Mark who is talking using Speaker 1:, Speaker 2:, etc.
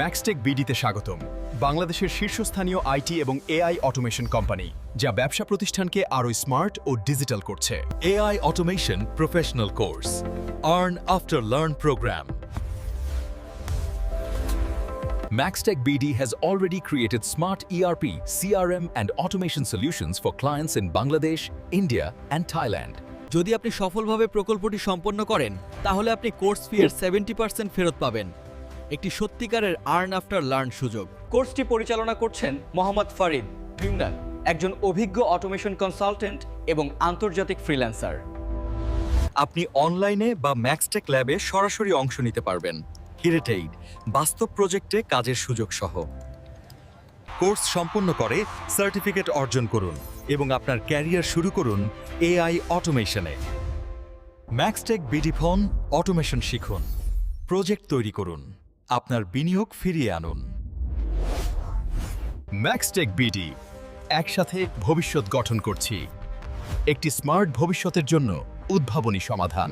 Speaker 1: ম্যাক্সটেক বিডিতে স্বাগতম বাংলাদেশের শীর্ষস্থানীয় আইটি এবং এআই অটোমেশন কোম্পানি যা ব্যবসা প্রতিষ্ঠানকে আরও স্মার্ট ও ডিজিটাল করছে
Speaker 2: AI Automation Professional Course. Earn After Learn Program. Maxtech BD has already created smart ERP, CRM, and automation solutions for clients in Bangladesh, India, and Thailand.
Speaker 3: যদি আপনি সফলভাবে প্রকল্পটি সম্পন্ন করেন তাহলে আপনি কোর্স ফি এর সেভেন্টি পার্সেন্ট ফেরত পাবেন একটি সত্যিকারের আর্ন আফটার লার্ন সুযোগ।
Speaker 4: কোর্সটি পরিচালনা করছেন মোহাম্মদ ফারিদ ভিমনান একজন অভিজ্ঞ অটোমেশন কনসালটেন্ট এবং আন্তর্জাতিক ফ্রিল্যান্সার।
Speaker 2: আপনি অনলাইনে বা ম্যাক্সটেক ল্যাবে সরাসরি অংশ নিতে পারবেন। হিরেটেইড বাস্তব প্রজেক্টে কাজের সুযোগ সহ। কোর্স সম্পন্ন করে সার্টিফিকেট অর্জন করুন এবং আপনার ক্যারিয়ার শুরু করুন এআই অটোমেশনে। ম্যাক্সটেক বিডি ফোন অটোমেশন শিখুন। প্রজেক্ট তৈরি করুন। আপনার বিনিয়োগ ফিরিয়ে আনুন।
Speaker 1: ম্যাক্সটেক বিডি একসাথে ভবিষ্যৎ গঠন করছি। একটি স্মার্ট ভবিষ্যতের জন্য উদ্ভাবনী সমাধান।